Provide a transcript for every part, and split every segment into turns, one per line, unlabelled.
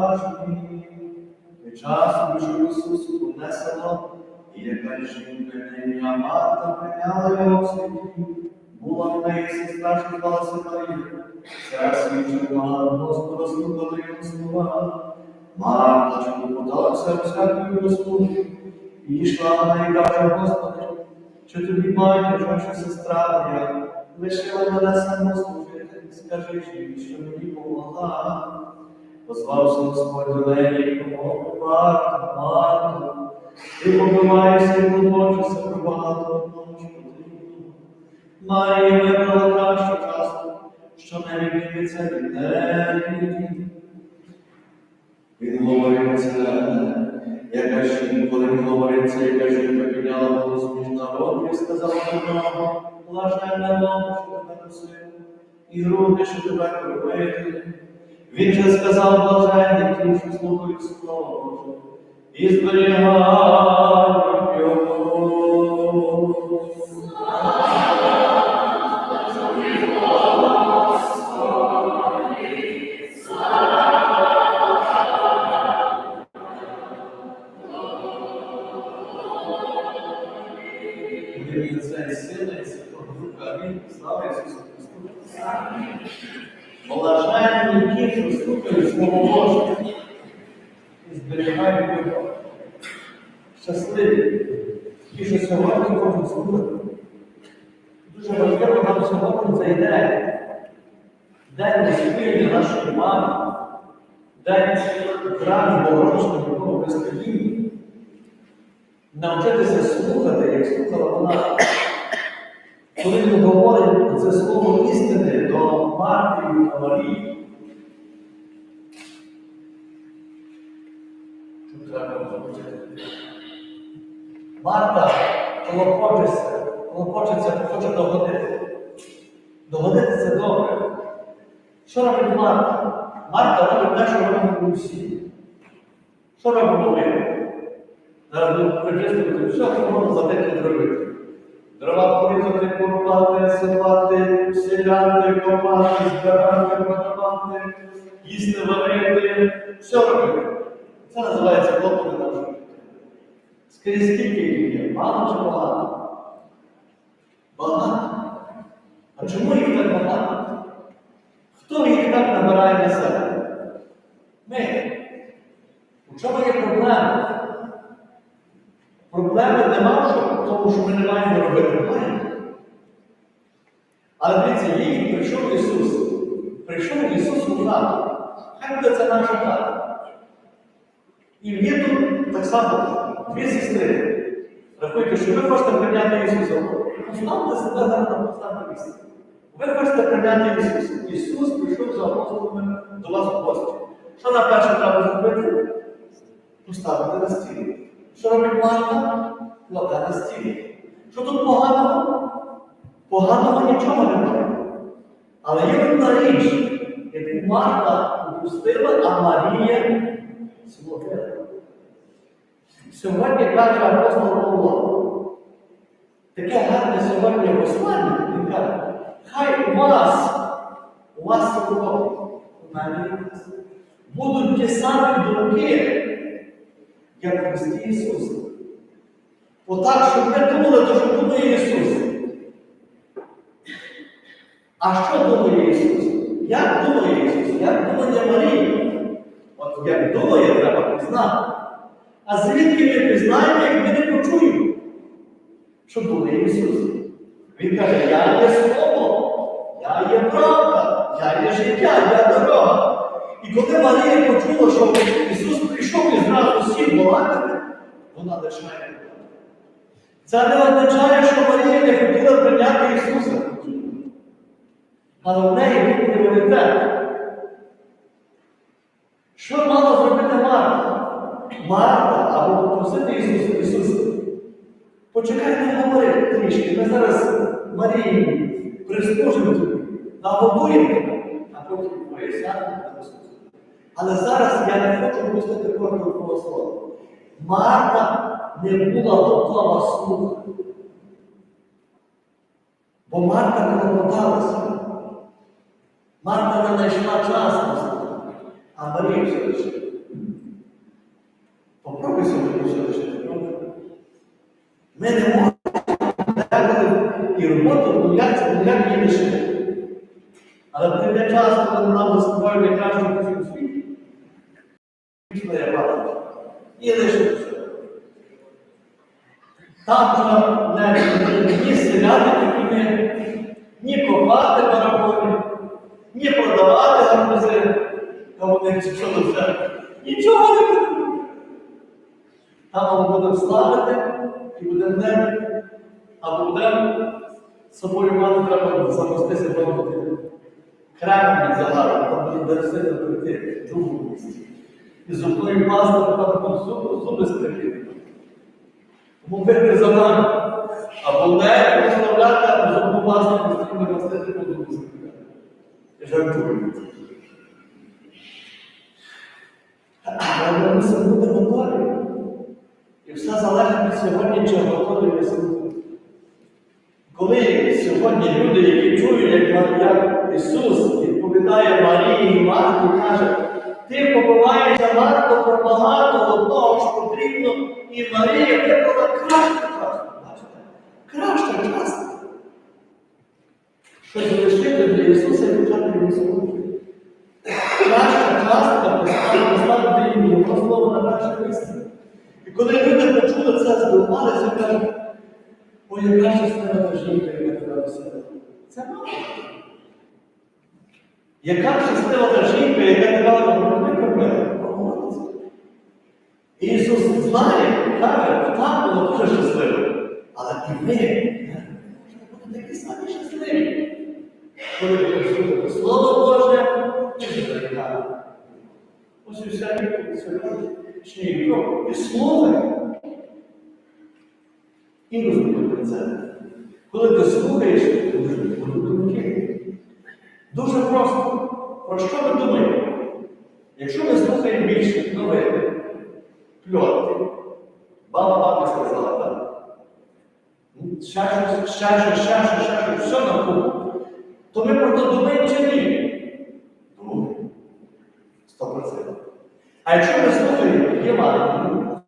уважні. І часом, Ісусу понесено, і яка жінка на ім'я Марта прийняла його в світі, була в неї сестра, що звалася Марія. Ця свідчила Господа слухала його слова. Марта, що попадалася всякою Господу, і йшла на неї каже, Господи, що тобі має, що сестра моя, лишила мене саму служити, скажи що мені помогла. Позвався Господь до неї, помогу Марта, Марта, ти побиваєшся і клопочешся про багато що потрібно. Марія вибрала кращу часу, що не відміниться від неї. Він говорив це, яка жінка, коли він говорив це, яка жінка підняла голос між народом і сказала до нього, блаженне мама, що тебе носив, і груди, що тебе кормити. Він же сказав блаженним, що слухають слово Боже, і зберігають День неспільні нашої мами, день храму Богородичного Богого Христині. Навчитися слухати, як слухала вона. Коли він говорить це слово істини до Марти і Марії, що треба зробити? Марта колопочеться, колопочеться, хоче догодити. Догодити добре. Що робить Марта? Марта робить те, що робимо усі. Що робимо ми? Зараз будемо причистити все, що можна за день зробити. Дрова порізати, порвати, сипати, селяти, копати, збирати, продавати, їсти, варити, все робити. Це називається клопоти нашого життя. Скрізь скільки їх є? Мало чи багато? Багато. А чому їх так багато? Хто їх так набирає на себе? Ми. У чому є проблема? Проблеми нема в тому, що ми не маємо робити маємо. Але дивіться, їй прийшов Ісус. Прийшов Ісус у хату. Хай буде це наша хата. І є тут так само дві сестри. Рахуйте, що ви хочете прийняти Ісуса. Поставте себе зараз на поставне місце. Ви хочете прийняти Ісуса. Ісус прийшов за апостолами до вас у гості. Що на перше треба зробити? Поставити на стіл. Що робить Марта? Кладе на стіл. Що тут поганого? Поганого нічого немає. Але є одна річ, яку Марта упустила, а Марія зловила. Сьогодні каже апостол Павло. Таке гарне сьогодні послання, він каже, хай у вас, у вас самого, у мене будуть ті самі думки, як в Христі Ісуса. Отак, щоб ми думали, то що думає Ісус. А що думає Ісус? Як думає Ісус? Як думає Марія? От як думає, треба пізнати. А звідки ми пізнаємо, як ми не почуємо? Що думає Ісус? Він каже, я є слово, я є правда, я є життя, я дорога. І коли Марія почула, що Ісус прийшов і зразу сів балакати, вона починає. Це не означає, що Марія не хотіла прийняти Ісуса. Але в неї був пріоритет. Що мала зробити Марта? Марта або попросити Ісуса Ісуса. Почекай, не говори трішки. Ми зараз Марії прислужимо тобі, нагодуємо тебе, а потім присядемо до Ісуса.
Але зараз я не хочу пустити кожного слова. Марта не була готова слухати. Бо Марта не покладалася. Марта не знайшла час на слухання, а Марія все лишила. Попробуй сьогодні все добре? Ми не можемо Але прийде час, коли нам заспівають найкращу пісню у світі. Пішла я бачу. І лишився. Там вже не ні селяни такі ні копати барабони, ні продавати гарбузи, а вони що вже нічого не будуть. Там ми будемо славити і будемо небі, а будемо собою мати треба запуститися до Кремль загару, там буде дерсити прийти в другому місці. І зубною пастою там зуби, зуби скрипіти. Тому вийти за нами. Або не прославляти, або зубну пасту постійно мастити по зубу. Я жартую. Але ми бути готові. І все залежить від сьогодні, чи готові ми. Коли сьогодні люди, які чують, як, Ісус відповідає Марії і Марті, каже, ти побиваєшся Марко про багато одного, що потрібно, і Марія вибрала кращу частку. Краща частка. Що залишити для Ісуса і почати служити. Краща частка поставити його слово на перше місце. І коли люди почули це, здивувалися, кажуть, Ой, яка щаслива та жінка, яка тебе веселила. Це мало. Яка щаслива та жінка, яка тебе? Молодець. Ісус знає, каже, так було дуже щасливо. Але і ви будете такі самі щасливі. Коли ви послухаєте Слово Боже, чи читаєте. Ось і всякий сьогоднішній крок. І слухай. І розумієте про це. Коли ти слухаєш, дуже будуть думки. Дуже просто. Про що ми думаємо? Якщо ми слухаємо більше новини, пльотки, баба баба сказала, так? Ну, Ще щось, ще щось, все навколо. То ми про то думаємо чи ні? Думаємо. Сто процентів. А якщо ми слухаємо Євангелію,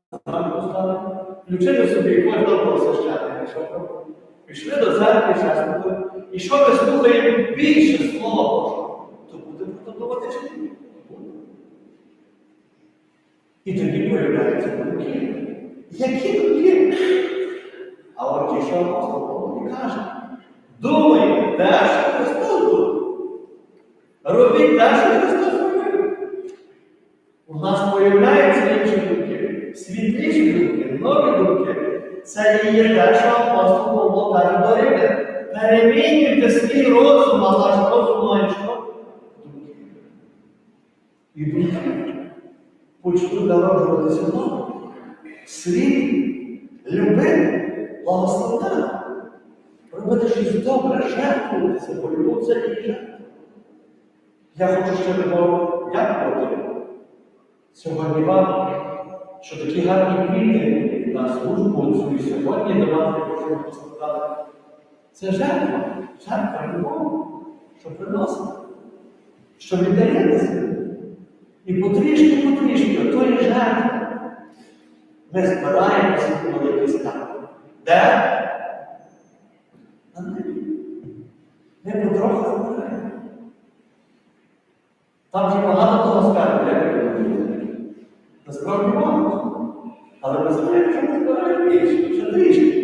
включили собі кожного священника, пішли до церкви, зараз. І що ми слухаємо більше Слова Божого, то будемо продовжувати чи? І тоді появляються думки. Які думки? А от ті, що апостол Павло каже, думай почнуть народжуватися знову. Слід любити, благословляти, робити щось добре, жертвуватися, бо любов це і жертва. Я хочу ще такого дякувати сьогодні вам, що такі гарні квіти на службу цю сьогодні давати Божому постраждати. Це жертва, жертва любов, що приносить, що віддається. І потрішки, потрішки, отої жертви ми збираємося якийсь там. Де? На небі. Ми потрохи збираємо. Там вже багато того скарбу, як ви розумієте. Насправді багато. Але ми знаємо, що ми збираємо більше, ще трішки.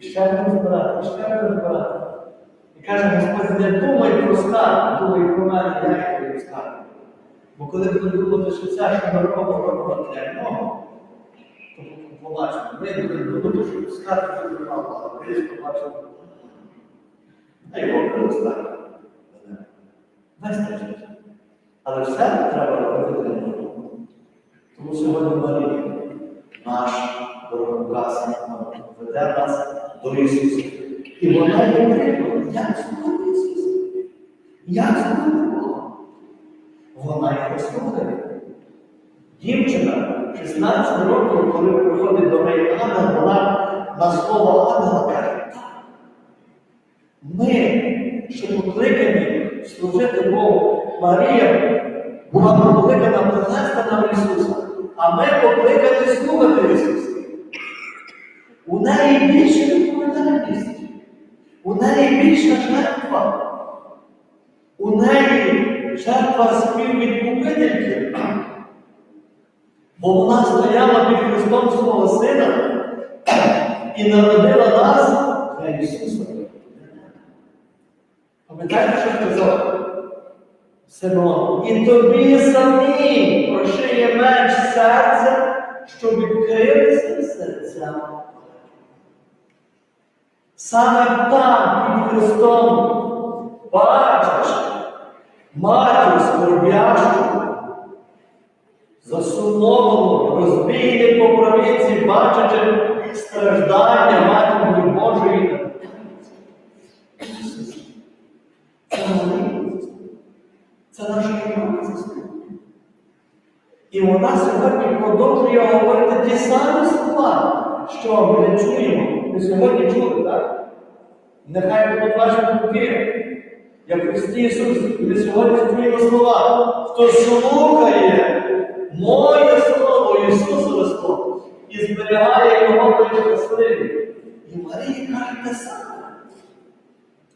І ще будемо збирати, і ще будемо збирати. І каже Господь, не думай про скарб, думай про мене, як твою скарб. Бо коли будемо думати, що це, що ми робимо, то побачимо, ми будемо думати, що скарб не тримав, але ми побачимо. А його проростає. Вистачить. Але все треба робити для. Тому сьогодні Марія, наш дороговказ, веде нас до Ісуса. І вона є прикладом, як слухати Ісуса. Як слухати. Вона його слухає. Дівчина 16 років, коли приходить до неї ангел, вона на слово ангела каже, так. Ми, що покликані служити Богу, Марія була покликана принести нам Ісуса, а ми покликані слухати Ісуса. У неї більше відповідальність, у неї більша жертва. У неї жертва співвідкупительки, бо вона стояла під Христом свого Сина і народила нас для Ісуса. Пам'ятаєте, що сказав? Симон, і тобі самі прошиє меч серця, щоб відкрилися серця. Саме там під Христом бачиш матір скорбящу, засумовану, розбійний по провінці, бачачи страждання матері Божої. Це наша. І вона сьогодні продовжує говорити ті самі слова, що ми не чуємо. Ми сьогодні чули, так? Нехай будуть ваші думки. Як Христі Ісус, ми сьогодні чуємо слова, хто слухає моє слово Ісусове Слово і зберігає його той щасливий. І Марія каже те саме.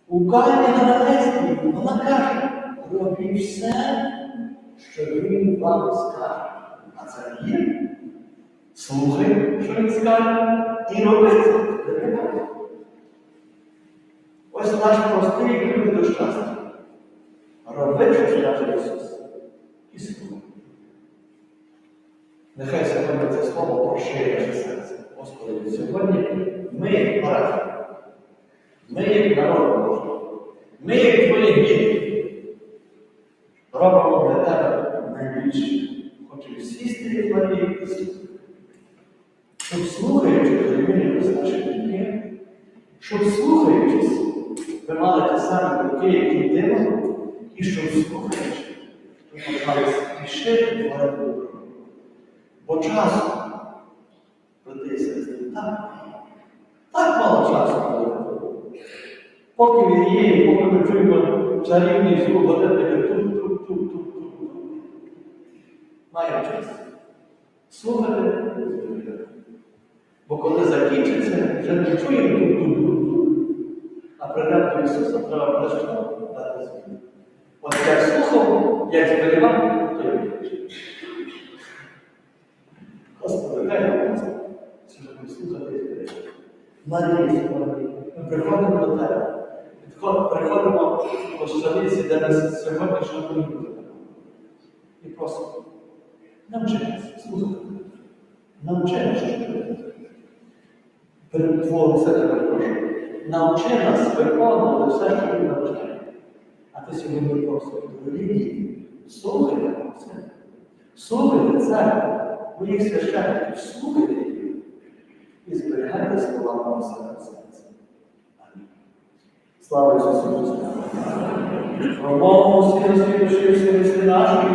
У Каїні Гананецькій вона каже, робіть все, що він вам скаже. А це є. Слухай, що він скаже, і роби це. Ось наш простий ключ до щастя. Роби, що скаже Ісус. І слухай. Нехай сьогодні це слово прошиє наше серце. Господи, сьогодні ми, як браті, ми як народ Божий, ми як твої діти, робимо для тебе найбільше. Думки, які дивимо, і щоб слухаючи, ви почали спішити творити добро. Бо часу, брати і сестри, так, так мало часу було. Поки він є, поки ми чуємо чарівний звук годинника тук-тук-тук-тук-тук. Маємо час. Слухати. Бо коли закінчиться, вже не чуємо тук-тук-тук-тук. А прийдемо до Ісуса, треба буде що дати звук. От як я вірю. Господи, дай нам сьогодні. Ми приходимо до тебе. Приходимо до столиці, де нас сьогодні шанують тебе. І просимо. Навчи нас слухати. Навчи нас. Перед Твого лице тебе прошу. Навчи нас виконувати все, що ти навчаєш. А ти сьогодні просиш, дорогі, слухайте це. Слухайте це. Моїх священників, слухайте їх і зберігайте слова серце. Амінь. Слава Ісусу Христу! Промову всі на всі наші,